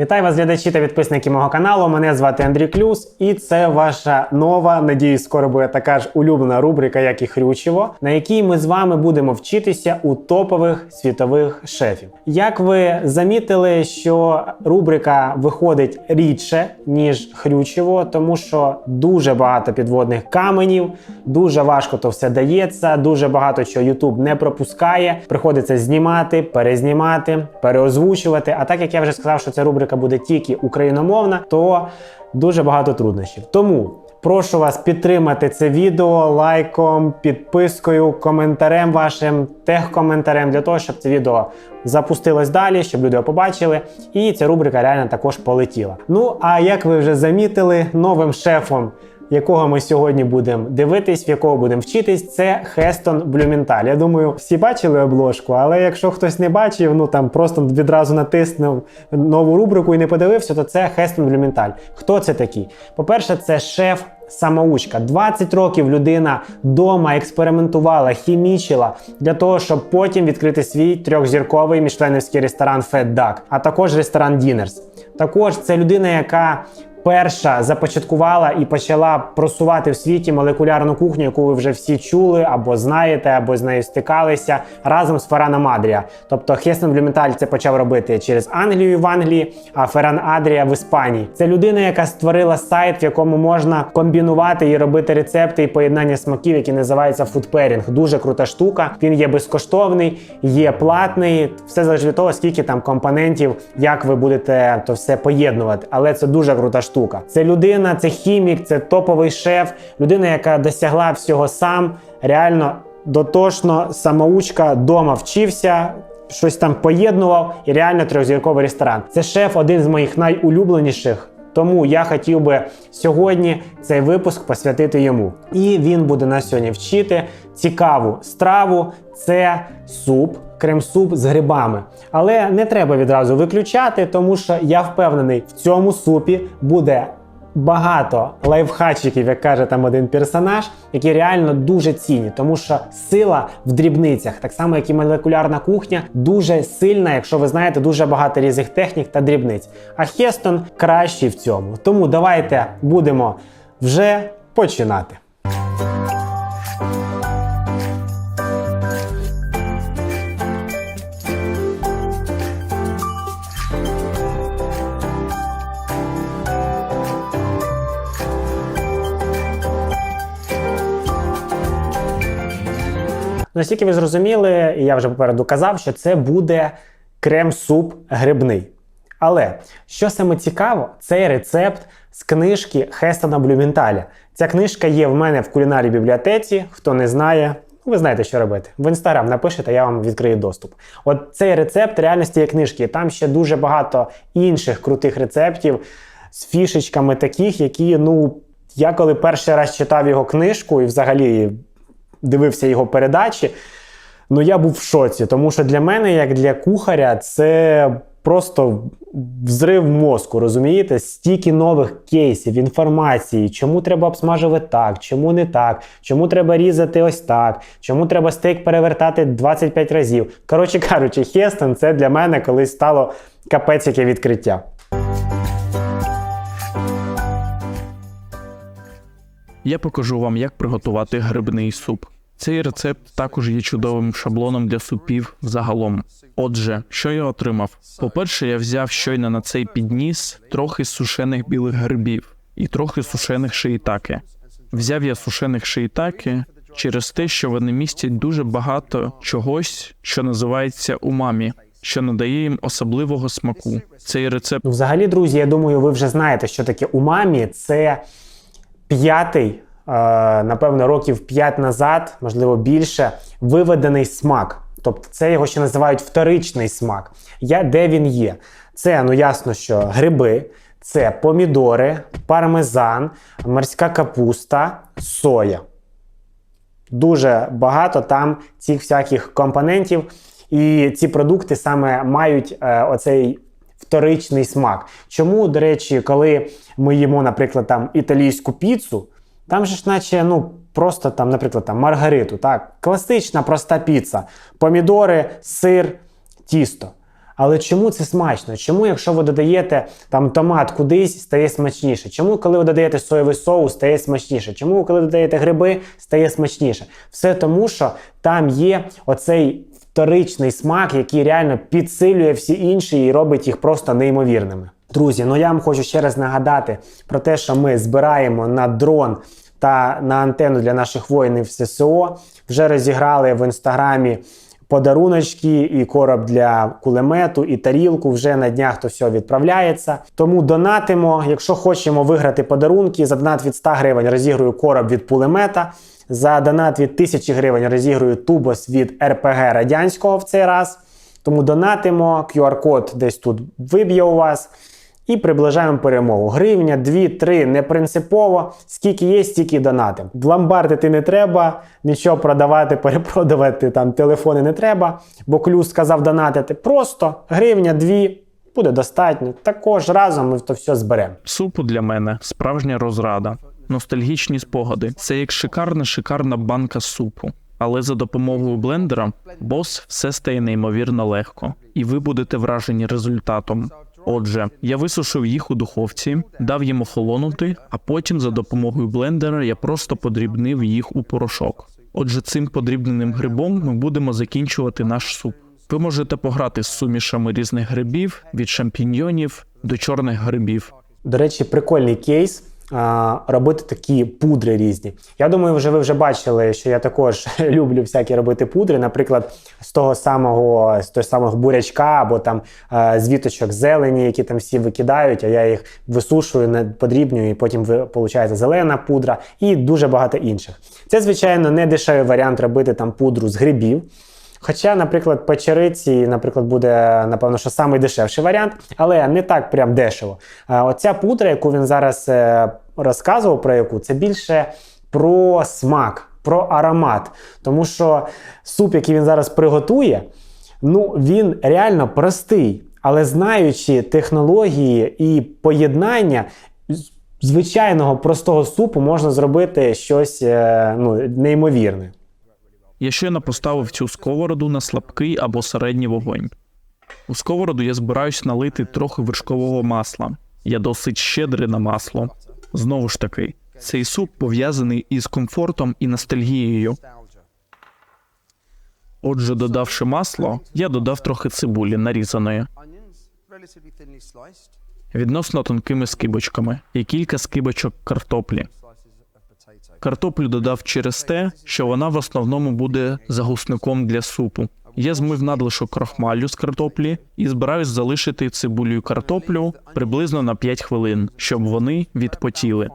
Вітаю вас, глядачі та підписники мого каналу. Мене звати Андрій Клюс, і це ваша нова, надіюсь, скоро буде така ж улюблена рубрика, як і Хрючево, на якій ми з вами будемо вчитися у топових світових шефів. Як ви замітили, що рубрика виходить рідше ніж Хрючево, тому що дуже багато підводних каменів, дуже важко то все дається, дуже багато чого YouTube не пропускає. Приходиться знімати, перезнімати, переозвучувати. А так як я вже сказав, що ця рубрика буде тільки україномовна, то дуже багато труднощів. Тому прошу вас підтримати це відео лайком, підпискою, коментарем вашим, техкоментарем для того, щоб це відео запустилось далі, щоб люди його побачили, і ця рубрика реально також полетіла. Ну а як ви вже замітили, новим шефом якого ми сьогодні будемо дивитись, в якого будемо вчитись, це Хестон Блюменталь. Я думаю, всі бачили обложку, але якщо хтось не бачив, ну там просто відразу натиснув нову рубрику і не подивився, то це Хестон Блюменталь. Хто це такий? По-перше, це шеф. Самоучка 20 років людина дома експериментувала, хімічила для того, щоб потім відкрити свій трьохзірковий мішленівський ресторан Fat Duck, а також ресторан Дінерс. Також це людина, яка перша започаткувала і почала просувати в світі молекулярну кухню, яку ви вже всі чули або знаєте, або з нею стикалися разом з Ферраном Адрія. Тобто Хестен Блюменталь це почав робити через Англію в Англії, а Ферран Адрія в Іспанії. Це людина, яка створила сайт, в якому можна комбінувати і робити рецепти і поєднання смаків, які називаються фудперінг. Дуже крута штука. Він є безкоштовний, є платний. Все залежить від того, скільки там компонентів, як ви будете то все поєднувати. Але це дуже крута штука. Це людина, це хімік, це топовий шеф, людина, яка досягла всього сам. Реально дотошно, самоучка, дома вчився. Щось там поєднував і реально трьохзірковий ресторан. Це шеф один з моїх найулюбленіших. Тому я хотів би сьогодні цей випуск посвятити йому. І він буде нас сьогодні вчити цікаву страву. Це суп, крем-суп з грибами. Але не треба відразу виключати, тому що я впевнений, в цьому супі буде багато лайфхачиків, як каже там один персонаж, які реально дуже цінні, тому що сила в дрібницях, так само як і молекулярна кухня, дуже сильна, якщо ви знаєте, дуже багато різних технік та дрібниць. А Хестон кращий в цьому. Тому давайте будемо вже починати. Наскільки ви зрозуміли, і я вже попереду казав, що це буде крем-суп грибний. Але що саме цікаво, цей рецепт з книжки Хестона Блюменталя. Ця книжка є в мене в кулінарій бібліотеці. Хто не знає, ви знаєте, що робити. В інстаграм напишете, я вам відкрию доступ. От цей рецепт реально з цієї книжки. Там ще дуже багато інших крутих рецептів з фішечками таких, які, ну, я коли перший раз читав його книжку і взагалі дивився його передачі, ну я був в шоці, тому що для мене, як для кухаря, це просто взрив мозку, розумієте? Стільки нових кейсів, інформації, чому треба обсмажувати так, чому не так, чому треба різати ось так, чому треба стейк перевертати 25 разів. Коротше кажучи, Хестон це для мене колись стало капець яке відкриття. Я покажу вам, як приготувати грибний суп. Цей рецепт також є чудовим шаблоном для супів загалом. Отже, що я отримав? По-перше, я взяв щойно на цей підніс трохи сушених білих грибів і трохи сушених шиїтаки. Взяв я сушених шиїтаки через те, що вони містять дуже багато чогось, що називається умамі, що надає їм особливого смаку. Цей рецепт взагалі, друзі, я думаю, ви вже знаєте, що таке умамі. Це п'ятий, е, напевно, років 5 назад, можливо, більше, виведений смак. Тобто це його ще називають вторичний смак. Я, де він є? Це, ну ясно, що гриби, це помідори, пармезан, морська капуста, соя. Дуже багато там цих всяких компонентів, і ці продукти саме мають е, оцей вторичний смак. Чому, до речі, коли ми їмо, наприклад, там італійську піцу, там же ж наче, ну, просто там, наприклад, там маргариту, так, класична проста піца, помідори, сир, тісто. Але чому це смачно? Чому, якщо ви додаєте там томат кудись, стає смачніше? Чому, коли ви додаєте соєвий соус, стає смачніше? Чому, коли додаєте гриби, стає смачніше? Все тому, що там є оцей вторичний смак, який реально підсилює всі інші і робить їх просто неймовірними. Друзі, ну я вам хочу ще раз нагадати про те, що ми збираємо на дрон та на антенну для наших воїнів ССО. Вже розіграли в інстаграмі подаруночки, і короб для кулемету, і тарілку. Вже на днях то все відправляється. Тому донатимо. Якщо хочемо виграти подарунки, за донат від 100 гривень розіграю короб від пулемета. За донат від 1000 гривень розіграю тубос від РПГ радянського в цей раз. Тому донатимо, QR-код десь тут виб'є у вас. І приближаємо перемогу. Гривня, 2, 3, не принципово. Скільки є, стільки донатим. Ламбардити не треба, нічого продавати, перепродавати там телефони не треба, бо клюс сказав донатити. Просто гривня, 2, буде достатньо. Також разом ми то все зберемо. Супу для мене справжня розрада, ностальгічні спогади. Це як шикарна, шикарна банка супу. Але за допомогою блендера бос все стає неймовірно легко, і ви будете вражені результатом. Отже, я висушив їх у духовці, дав їм охолонути, а потім за допомогою блендера я просто подрібнив їх у порошок. Отже, цим подрібненим грибом ми будемо закінчувати наш суп. Ви можете пограти з сумішами різних грибів від шампіньйонів до чорних грибів. До речі, прикольний кейс. Робити такі пудри різні. Я думаю, вже ви вже бачили, що я також люблю всякі робити пудри. Наприклад, з того самого з того самого бурячка або там з віточок зелені, які там всі викидають, а я їх висушую, подрібнюю, і потім виходить зелена пудра і дуже багато інших. Це, звичайно, не дешевий варіант робити там пудру з грибів. Хоча, наприклад, печериці, наприклад, буде, напевно, що самий дешевший варіант, але не так прям дешево. Оця пудра, яку він зараз е, розказував, про яку, це більше про смак, про аромат. Тому що суп, який він зараз приготує, ну він реально простий. Але знаючи технології і поєднання звичайного простого супу можна зробити щось е, ну, неймовірне. Я щойно поставив цю сковороду на слабкий або середній вогонь. У сковороду я збираюсь налити трохи вершкового масла. Я досить щедрий на масло. Знову ж таки, цей суп пов'язаний із комфортом і ностальгією. Отже, додавши масло, я додав трохи цибулі нарізаної, відносно тонкими скибочками, і кілька скибочок картоплі. Картоплю додав через те, що вона в основному буде загусником для супу. Я змив надлишок крохмалю з картоплі і збираюсь залишити цибулю і картоплю приблизно на 5 хвилин, щоб вони відпотіли.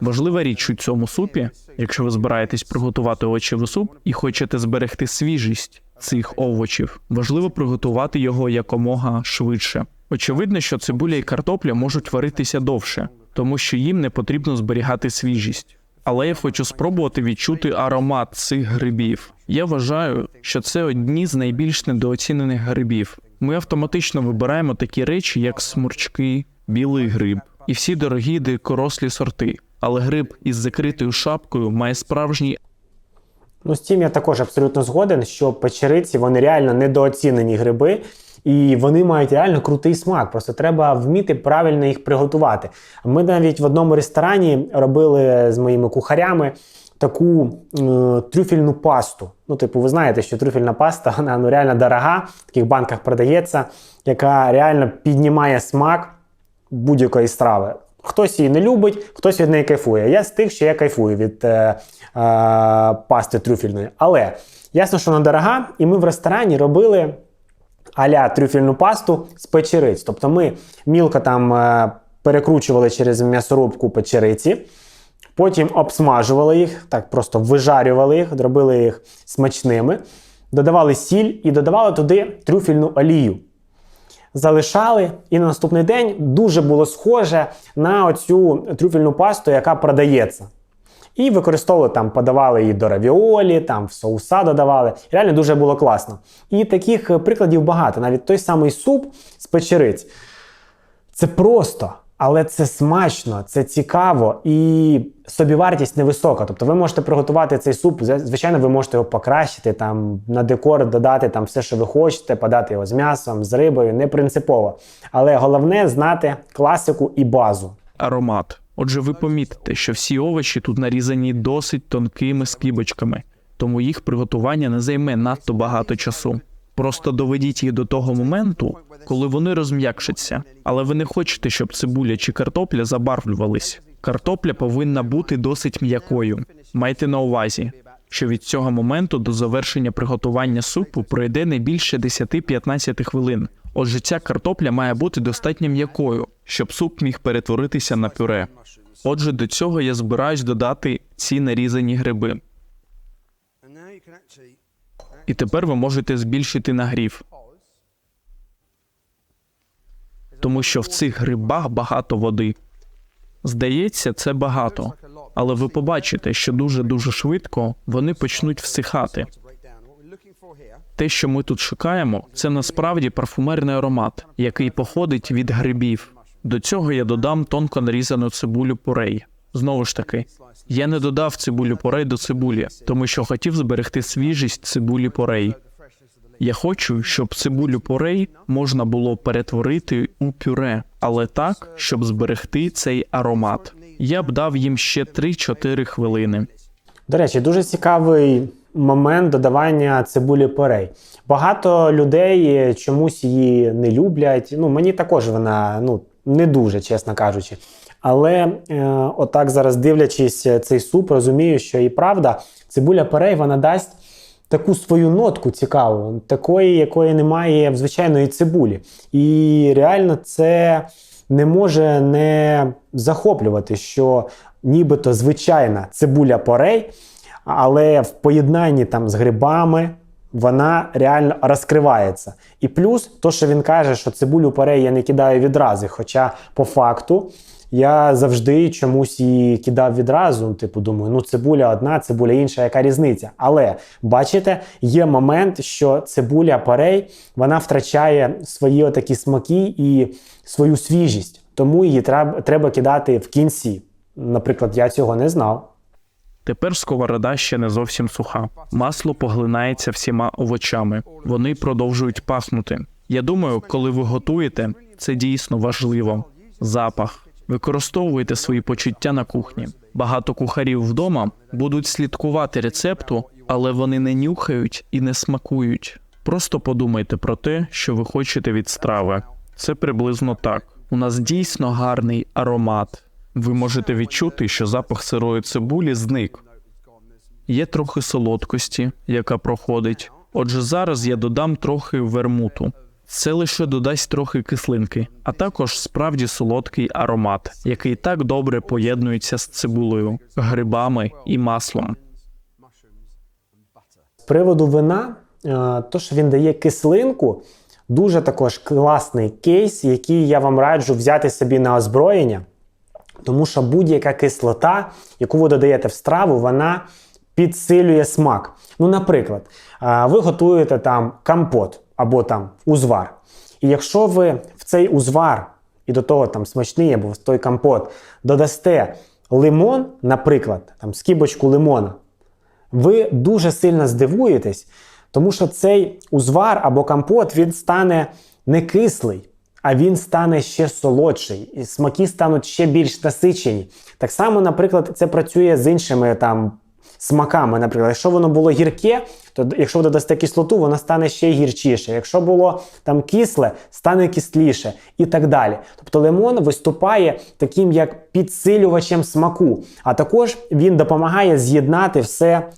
Важлива річ у цьому супі, якщо ви збираєтесь приготувати овочевий суп і хочете зберегти свіжість цих овочів, важливо приготувати його якомога швидше. Очевидно, що цибуля і картопля можуть варитися довше, тому що їм не потрібно зберігати свіжість. Але я хочу спробувати відчути аромат цих грибів. Я вважаю, що це одні з найбільш недооцінених грибів. Ми автоматично вибираємо такі речі, як смурчки, білий гриб і всі дорогі дикорослі сорти. Але гриб із закритою шапкою має справжній Ну, з цим я також абсолютно згоден, що печериці вони реально недооцінені гриби, і вони мають реально крутий смак. Просто треба вміти правильно їх приготувати. Ми навіть в одному ресторані робили з моїми кухарями таку е, трюфельну пасту. Ну, типу, ви знаєте, що трюфельна паста вона ну, реально дорога, в таких банках продається, яка реально піднімає смак будь-якої страви. Хтось її не любить, хтось від неї кайфує. Я з тих, що я кайфую від е, е, пасти трюфельної. Але ясно, що вона дорога, і ми в ресторані робили аля трюфельну пасту з печериць. Тобто ми мілко там е, перекручували через м'ясорубку печериці, потім обсмажували їх, так просто вижарювали їх, робили їх смачними, додавали сіль і додавали туди трюфельну олію залишали, і на наступний день дуже було схоже на оцю трюфельну пасту, яка продається. І використовували там, подавали її до равіолі, там в соуса додавали. Реально дуже було класно. І таких е, прикладів багато. Навіть той самий суп з печериць. Це просто Але це смачно, це цікаво і собівартість невисока. Тобто ви можете приготувати цей суп. Звичайно, ви можете його покращити, там на декор додати там все, що ви хочете, подати його з м'ясом, з рибою, не принципово. Але головне знати класику і базу. аромат. Отже, ви помітите, що всі овочі тут нарізані досить тонкими скибочками, тому їх приготування не займе надто багато часу. Просто доведіть їх до того моменту, коли вони розм'якшаться. Але ви не хочете, щоб цибуля чи картопля забарвлювались. Картопля повинна бути досить м'якою. Майте на увазі, що від цього моменту до завершення приготування супу пройде не більше 10-15 хвилин. Отже, ця картопля має бути достатньо м'якою, щоб суп міг перетворитися на пюре. Отже, до цього я збираюсь додати ці нарізані гриби. І тепер ви можете збільшити нагрів, тому що в цих грибах багато води. Здається, це багато, але ви побачите, що дуже дуже швидко вони почнуть всихати. Те, що ми тут шукаємо, це насправді парфумерний аромат, який походить від грибів. До цього я додам тонко нарізану цибулю порей. Знову ж таки, я не додав цибулю порей до цибулі, тому що хотів зберегти свіжість цибулі порей. Я хочу, щоб цибулю порей можна було перетворити у пюре, але так, щоб зберегти цей аромат. Я б дав їм ще 3-4 хвилини. До речі, дуже цікавий момент додавання цибулі порей. Багато людей чомусь її не люблять. Ну, мені також вона ну, не дуже, чесно кажучи. Але е, отак зараз дивлячись цей суп, розумію, що і правда, цибуля порей вона дасть таку свою нотку цікаву, такої, якої немає в звичайної цибулі. І реально це не може не захоплювати, що нібито звичайна цибуля порей, але в поєднанні там з грибами вона реально розкривається. І плюс, то, що він каже, що цибулю порей я не кидаю відразу, хоча по факту. Я завжди чомусь її кидав відразу. Типу, думаю, ну цибуля одна, цибуля інша, яка різниця. Але бачите, є момент, що цибуля порей вона втрачає свої отакі смаки і свою свіжість. Тому її треба кидати в кінці. Наприклад, я цього не знав. Тепер сковорода ще не зовсім суха. Масло поглинається всіма овочами. Вони продовжують пахнути. Я думаю, коли ви готуєте, це дійсно важливо. Запах. Використовуйте свої почуття на кухні. Багато кухарів вдома будуть слідкувати рецепту, але вони не нюхають і не смакують. Просто подумайте про те, що ви хочете від страви. Це приблизно так. У нас дійсно гарний аромат. Ви можете відчути, що запах сирої цибулі зник. Є трохи солодкості, яка проходить. Отже, зараз я додам трохи вермуту. Це лише додасть трохи кислинки, а також справді солодкий аромат, який так добре поєднується з цибулею, грибами і маслом. З приводу вина, е, то, що він дає кислинку, дуже також класний кейс, який я вам раджу взяти собі на озброєння. Тому що будь-яка кислота, яку ви додаєте в страву, вона підсилює смак. Ну, наприклад, ви готуєте там компот або там узвар. І якщо ви в цей узвар і до того там смачний або в той компот додасте лимон, наприклад, там скибочку лимона, ви дуже сильно здивуєтесь, тому що цей узвар або компот він стане не кислий, а він стане ще солодший, і смаки стануть ще більш насичені. Так само, наприклад, це працює з іншими там смаками. Наприклад, якщо воно було гірке, то якщо ви додасте кислоту, воно стане ще гірчіше. Якщо було там кисле, стане кисліше і так далі. Тобто лимон виступає таким як підсилювачем смаку, а також він допомагає з'єднати все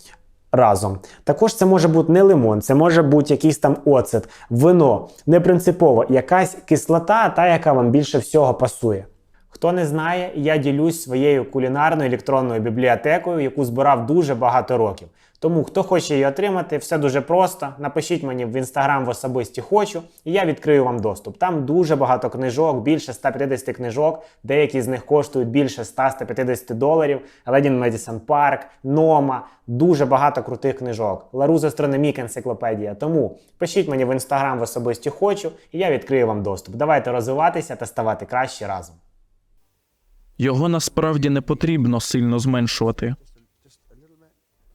разом. Також це може бути не лимон, це може бути якийсь там оцет, вино, не принципово, якась кислота, та яка вам більше всього пасує. Хто не знає, я ділюсь своєю кулінарною електронною бібліотекою, яку збирав дуже багато років. Тому хто хоче її отримати, все дуже просто. Напишіть мені в інстаграм в особисті хочу, і я відкрию вам доступ. Там дуже багато книжок, більше 150 книжок. Деякі з них коштують більше 100-150 доларів. Ледін Медісон Парк, Нома, дуже багато крутих книжок. Ларус Астрономік енциклопедія. Тому пишіть мені в інстаграм в особисті хочу, і я відкрию вам доступ. Давайте розвиватися та ставати краще разом. Його насправді не потрібно сильно зменшувати.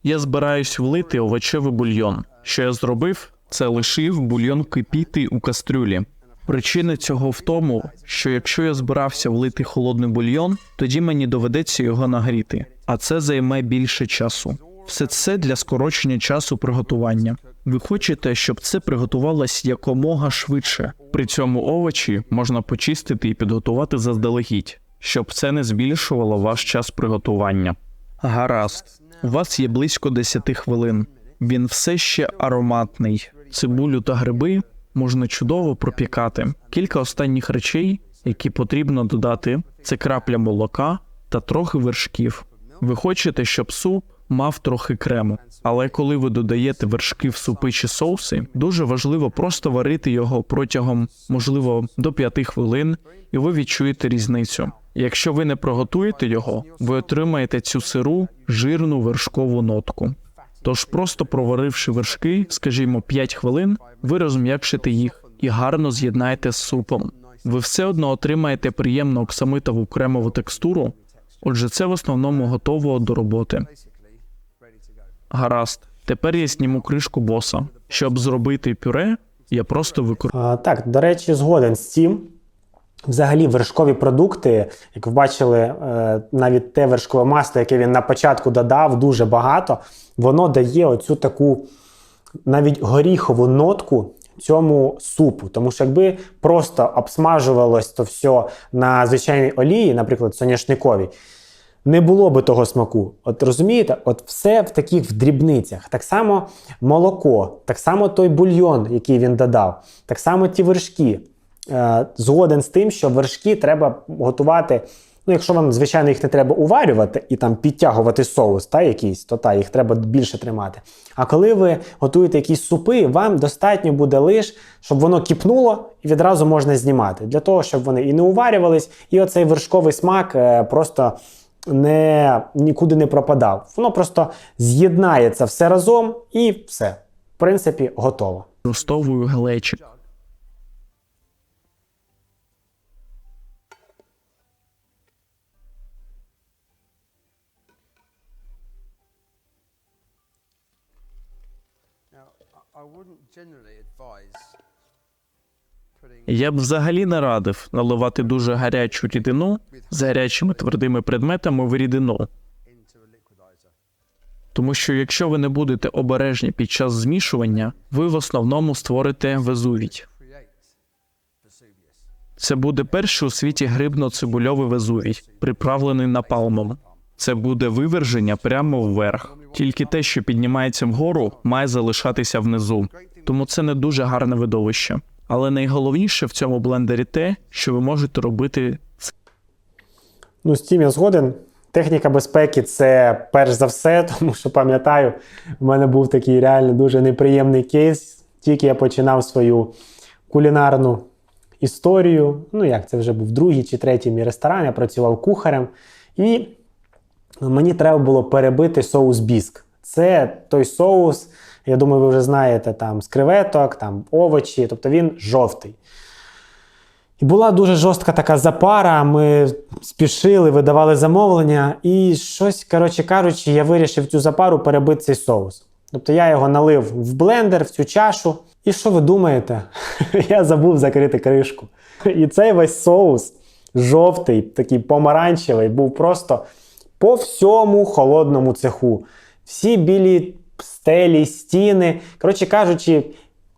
Я збираюсь влити овочевий бульйон. Що я зробив, це лишив бульйон кипіти у кастрюлі. Причина цього в тому, що якщо я збирався влити холодний бульйон, тоді мені доведеться його нагріти, а це займе більше часу. Все це для скорочення часу приготування. Ви хочете, щоб це приготувалось якомога швидше. При цьому овочі можна почистити і підготувати заздалегідь, щоб це не збільшувало ваш час приготування. Гаразд, у вас є близько 10 хвилин. Він все ще ароматний. Цибулю та гриби можна чудово пропікати. Кілька останніх речей, які потрібно додати, це крапля молока та трохи вершків. Ви хочете, щоб суп мав трохи крему, але коли ви додаєте вершки в супи чи соуси, дуже важливо просто варити його протягом, можливо, до 5 хвилин, і ви відчуєте різницю. Якщо ви не приготуєте його, ви отримаєте цю сиру жирну вершкову нотку. Тож, просто проваривши вершки, скажімо, 5 хвилин, ви розм'якшите їх і гарно з'єднаєте з супом. Ви все одно отримаєте приємну оксамитову кремову текстуру. Отже, це в основному готово до роботи. Гаразд. Тепер я зніму кришку боса. Щоб зробити пюре, я просто використовую. Так, до речі, згоден з цим. Взагалі, вершкові продукти, як ви бачили, е, навіть те вершкове масло, яке він на початку додав, дуже багато, воно дає оцю таку навіть горіхову нотку цьому супу. Тому що якби просто обсмажувалось то все на звичайній олії, наприклад, соняшниковій, не було би того смаку. От розумієте, от все в таких в дрібницях. Так само молоко, так само той бульйон, який він додав, так само ті вершки. Е, згоден з тим, що вершки треба готувати. Ну, якщо вам, звичайно, їх не треба уварювати і там підтягувати соус та якийсь, то та їх треба більше тримати. А коли ви готуєте якісь супи, вам достатньо буде лише, щоб воно кипнуло і відразу можна знімати. Для того, щоб вони і не уварювались, і оцей вершковий смак е, просто не, нікуди не пропадав. Воно просто з'єднається все разом і все. В принципі, готово. використовую глечик. Я б взагалі не радив наливати дуже гарячу рідину з гарячими твердими предметами в рідину. Тому що якщо ви не будете обережні під час змішування, ви в основному створите везувій. Це буде перший у світі грибно-цибульовий везувій, приправлений напалмом. Це буде виверження прямо вверх. Тільки те, що піднімається вгору, має залишатися внизу. Тому це не дуже гарне видовище. Але найголовніше в цьому блендері те, що ви можете робити Ну, з цим я згоден. Техніка безпеки це перш за все, тому що пам'ятаю, в мене був такий реально дуже неприємний кейс. Тільки я починав свою кулінарну історію. Ну, як це вже був другий чи третій мій ресторан, я працював кухарем. І мені треба було перебити соус біск. Це той соус, я думаю, ви вже знаєте, там з креветок, там овочі, тобто він жовтий. І була дуже жорстка така запара. Ми спішили, видавали замовлення, і щось, коротше кажучи, я вирішив цю запару перебити цей соус. Тобто я його налив в блендер, в цю чашу. І що ви думаєте? я забув закрити кришку. І цей весь соус, жовтий, такий помаранчевий, був просто по всьому холодному цеху. Всі білі стелі, стіни. Коротше кажучи,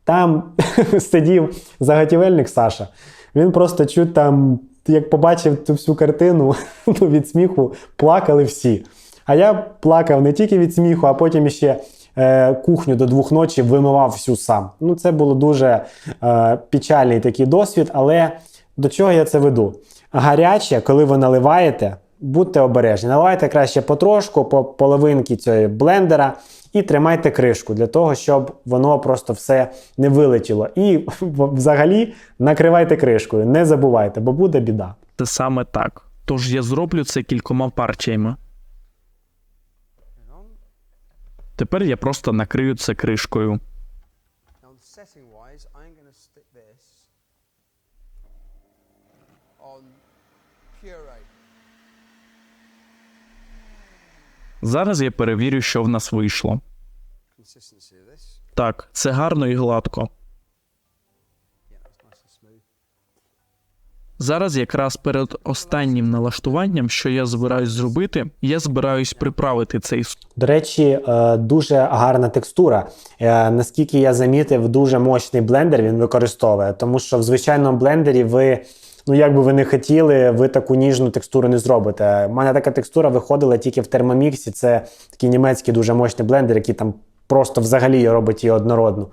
там сидів заготівельник Саша. Він просто чуть там, як побачив цю всю картину, ну, від сміху плакали всі. А я плакав не тільки від сміху, а потім ще е, кухню до двох ночі вимивав всю сам. Ну, це було дуже е, печальний такий досвід, але до чого я це веду? Гаряче, коли ви наливаєте, будьте обережні. Наливайте краще потрошку, по половинки цієї блендера. І тримайте кришку для того, щоб воно просто все не вилетіло. І взагалі накривайте кришкою, не забувайте, бо буде біда. це саме так. Тож я зроблю це кількома партіями. Тепер я просто накрию це кришкою. Зараз я перевірю, що в нас вийшло. Так, це гарно і гладко. Зараз, якраз перед останнім налаштуванням, що я збираюсь зробити, я збираюсь приправити цей. До речі, е, дуже гарна текстура. Е, Наскільки я замітив, дуже мощний блендер він використовує, тому що в звичайному блендері ви, ну як би ви не хотіли, ви таку ніжну текстуру не зробите. У мене така текстура виходила тільки в термоміксі. Це такий німецький дуже мощний блендер, який там просто взагалі робить її однородну.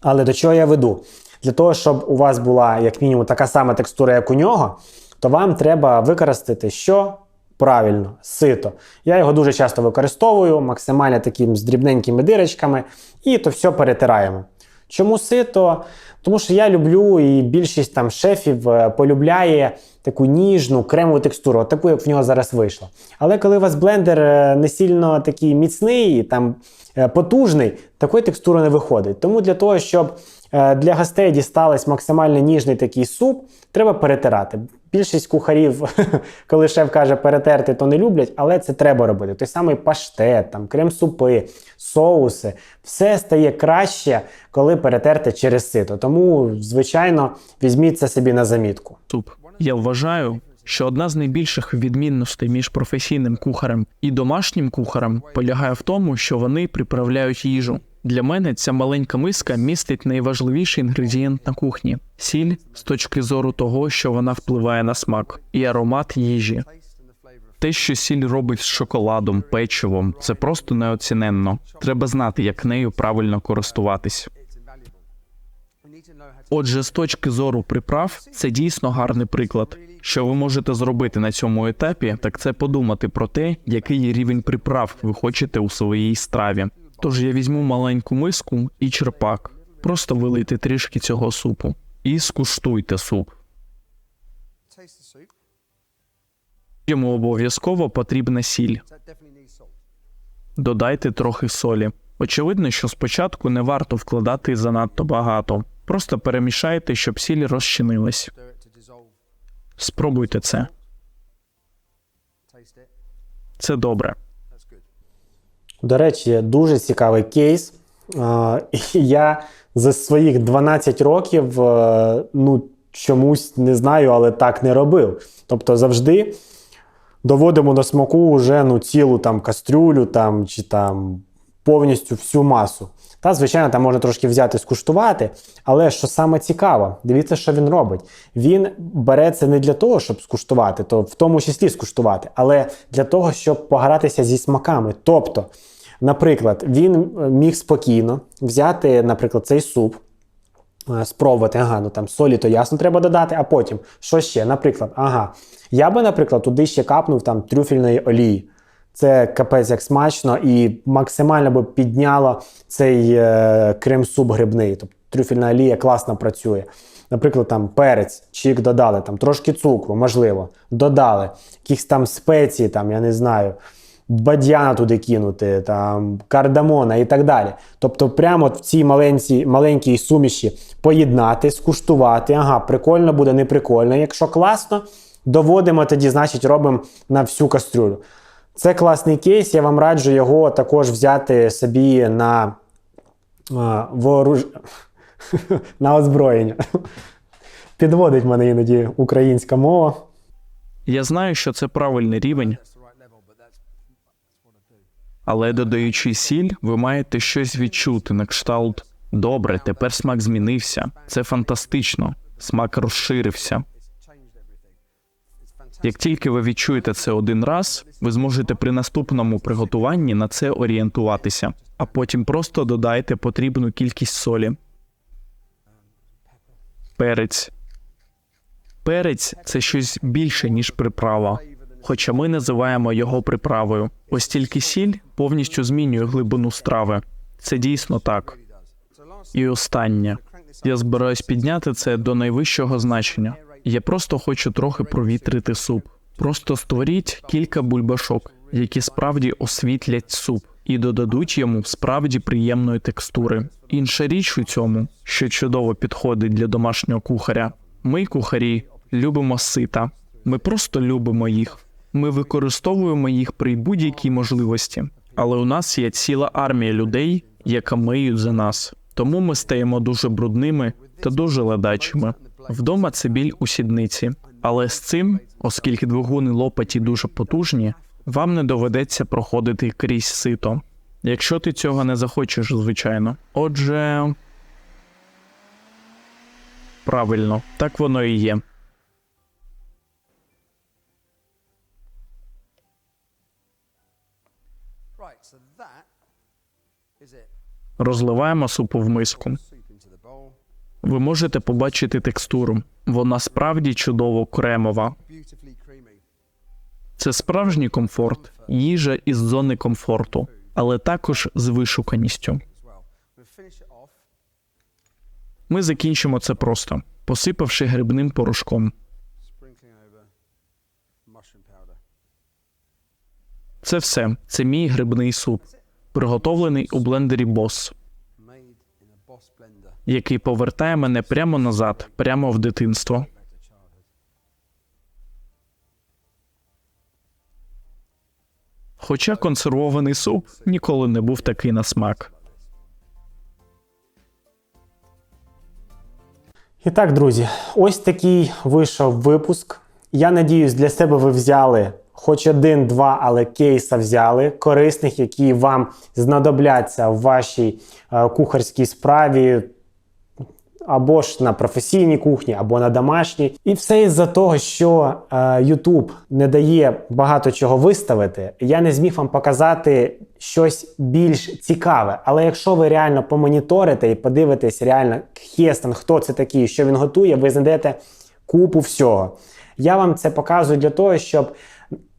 Але до чого я веду? Для того, щоб у вас була як мінімум така сама текстура, як у нього, то вам треба використати що? Правильно, сито. Я його дуже часто використовую, максимально таким з дрібненькими дирочками, і то все перетираємо. Чому сито? Тому що я люблю, і більшість там шефів е, полюбляє таку ніжну кремову текстуру, таку, як в нього зараз вийшло. Але коли у вас блендер е, не сильно такий міцний, там е, потужний, такої текстури не виходить. Тому для того, щоб для гостей дісталось максимально ніжний такий суп, треба перетирати. Більшість кухарів, коли шеф каже перетерти, то не люблять, але це треба робити. Той самий паштет, там, крем-супи, соуси, все стає краще, коли перетерти через сито. Тому, звичайно, візьміть це собі на замітку. суп. Я вважаю, що одна з найбільших відмінностей між професійним кухарем і домашнім кухарем полягає в тому, що вони приправляють їжу. Для мене ця маленька миска містить найважливіший інгредієнт на кухні сіль з точки зору того, що вона впливає на смак і аромат їжі. Те, що сіль робить з шоколадом, печивом, це просто неоціненно. Треба знати, як нею правильно користуватись. Отже, з точки зору приправ, це дійсно гарний приклад. Що ви можете зробити на цьому етапі, так це подумати про те, який рівень приправ ви хочете у своїй страві. Тож я візьму маленьку миску і черпак, просто вилийте трішки цього супу і скуштуйте суп. Йому обов'язково потрібна сіль. Додайте трохи солі. Очевидно, що спочатку не варто вкладати занадто багато. Просто перемішайте, щоб сіль розчинилась. Спробуйте це. Це добре. До речі, дуже цікавий кейс. Я за своїх 12 років е, ну, чомусь не знаю, але так не робив. Тобто завжди доводимо до смаку вже ну, цілу там кастрюлю там, чи там повністю всю масу. Та, звичайно, там можна трошки взяти скуштувати, але що саме цікаво, дивіться, що він робить. Він бере це не для того, щоб скуштувати, то в тому числі скуштувати, але для того, щоб погратися зі смаками. Тобто, наприклад, він е, міг спокійно взяти, наприклад, цей суп, е, спробувати, ага, ну там солі то ясно треба додати, а потім що ще? Наприклад, ага, я би, наприклад, туди ще капнув там трюфельної олії. Це капець як смачно і максимально би підняло цей е, крем-суп грибний. Тобто трюфельна олія класно працює. Наприклад, там перець, чик додали, там трошки цукру, можливо, додали, якісь там спеції, там, я не знаю, бадьяна туди кинути, там, кардамона і так далі. Тобто, прямо в цій маленькій, маленькій суміші поєднати, скуштувати. Ага, прикольно буде, не прикольно. Якщо класно, доводимо тоді, значить, робимо на всю кастрюлю. Це класний кейс, я вам раджу його також взяти собі на, а, вооруж... на озброєння. Підводить мене іноді українська мова. Я знаю, що це правильний рівень, але додаючи сіль, ви маєте щось відчути на кшталт. Добре, тепер смак змінився. Це фантастично. Смак розширився. Як тільки ви відчуєте це один раз, ви зможете при наступному приготуванні на це орієнтуватися, а потім просто додайте потрібну кількість солі. Перець. Перець це щось більше, ніж приправа. Хоча ми називаємо його приправою. Ось тільки сіль повністю змінює глибину страви. Це дійсно так. І останнє. Я збираюсь підняти це до найвищого значення. Я просто хочу трохи провітрити суп. Просто створіть кілька бульбашок, які справді освітлять суп і додадуть йому справді приємної текстури. Інша річ у цьому, що чудово підходить для домашнього кухаря. Ми, кухарі, любимо сита. Ми просто любимо їх. Ми використовуємо їх при будь-якій можливості, але у нас є ціла армія людей, яка миють за нас. Тому ми стаємо дуже брудними та дуже ледачими. Вдома це біль у сідниці, але з цим, оскільки двигуни лопаті дуже потужні, вам не доведеться проходити крізь сито. Якщо ти цього не захочеш, звичайно. Отже, правильно, так воно і є. Розливаємо супу в миску. Ви можете побачити текстуру. Вона справді чудово кремова. Це справжній комфорт, їжа із зони комфорту, але також з вишуканістю. Ми закінчимо це просто, посипавши грибним порошком. Це все. Це мій грибний суп, приготовлений у блендері Boss, який повертає мене прямо назад, прямо в дитинство. Хоча консервований суп ніколи не був такий на смак. І так, друзі, ось такий вийшов випуск. Я надіюсь, для себе ви взяли хоч один-два, але кейса взяли корисних, які вам знадобляться в вашій е, кухарській справі. Або ж на професійній кухні, або на домашній. І все із-за того, що е, YouTube не дає багато чого виставити, я не зміг вам показати щось більш цікаве. Але якщо ви реально помоніторите і подивитесь реально Хестон, хто це такий, що він готує, ви знайдете купу всього. Я вам це показую для того, щоб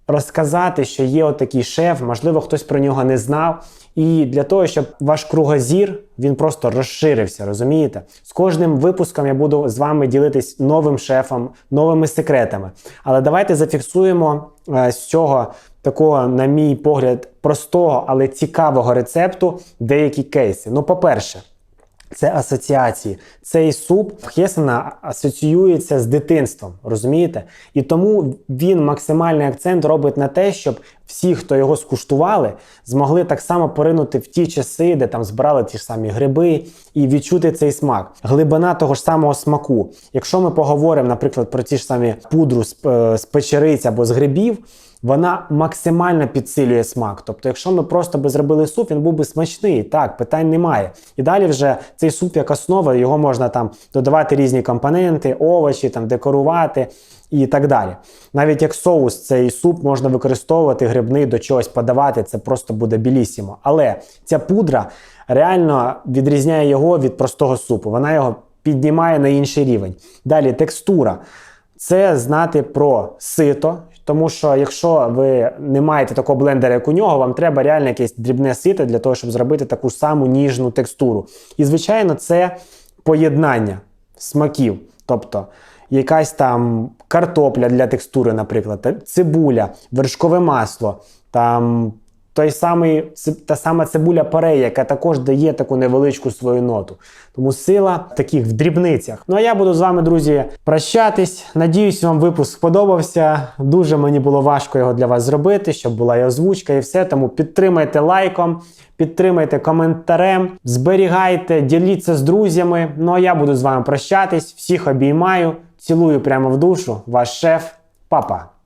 розказати, що є отакий шеф, можливо, хтось про нього не знав. І для того, щоб ваш кругозір він просто розширився, розумієте? З кожним випуском я буду з вами ділитись новим шефом, новими секретами. Але давайте зафіксуємо е, з цього такого, на мій погляд, простого, але цікавого рецепту деякі кейси. Ну, по-перше, це асоціації. Цей суп в Хесена асоціюється з дитинством, розумієте? І тому він максимальний акцент робить на те, щоб всі, хто його скуштували, змогли так само поринути в ті часи, де там збирали ті ж самі гриби, і відчути цей смак. Глибина того ж самого смаку. Якщо ми поговоримо, наприклад, про ті ж самі пудру з, е, з печериць або з грибів. Вона максимально підсилює смак. Тобто, якщо ми просто би зробили суп, він був би смачний, так, питань немає. І далі вже цей суп як основа, його можна там додавати різні компоненти, овочі, там декорувати і так далі. Навіть як соус, цей суп можна використовувати грибний до чогось подавати, це просто буде білісімо. Але ця пудра реально відрізняє його від простого супу. Вона його піднімає на інший рівень. Далі текстура. Це знати про сито, тому що якщо ви не маєте такого блендера, як у нього, вам треба реально якесь дрібне сито для того, щоб зробити таку саму ніжну текстуру. І, звичайно, це поєднання смаків. Тобто якась там картопля для текстури, наприклад, цибуля, вершкове масло, там той самий, та сама цибуля парей, яка також дає таку невеличку свою ноту. Тому сила таких в дрібницях. Ну а я буду з вами, друзі, прощатись. Надіюсь, вам випуск сподобався. Дуже мені було важко його для вас зробити, щоб була і озвучка, і все. Тому підтримайте лайком, підтримайте коментарем, зберігайте, діліться з друзями. Ну а я буду з вами прощатись. Всіх обіймаю, цілую прямо в душу. Ваш шеф, папа.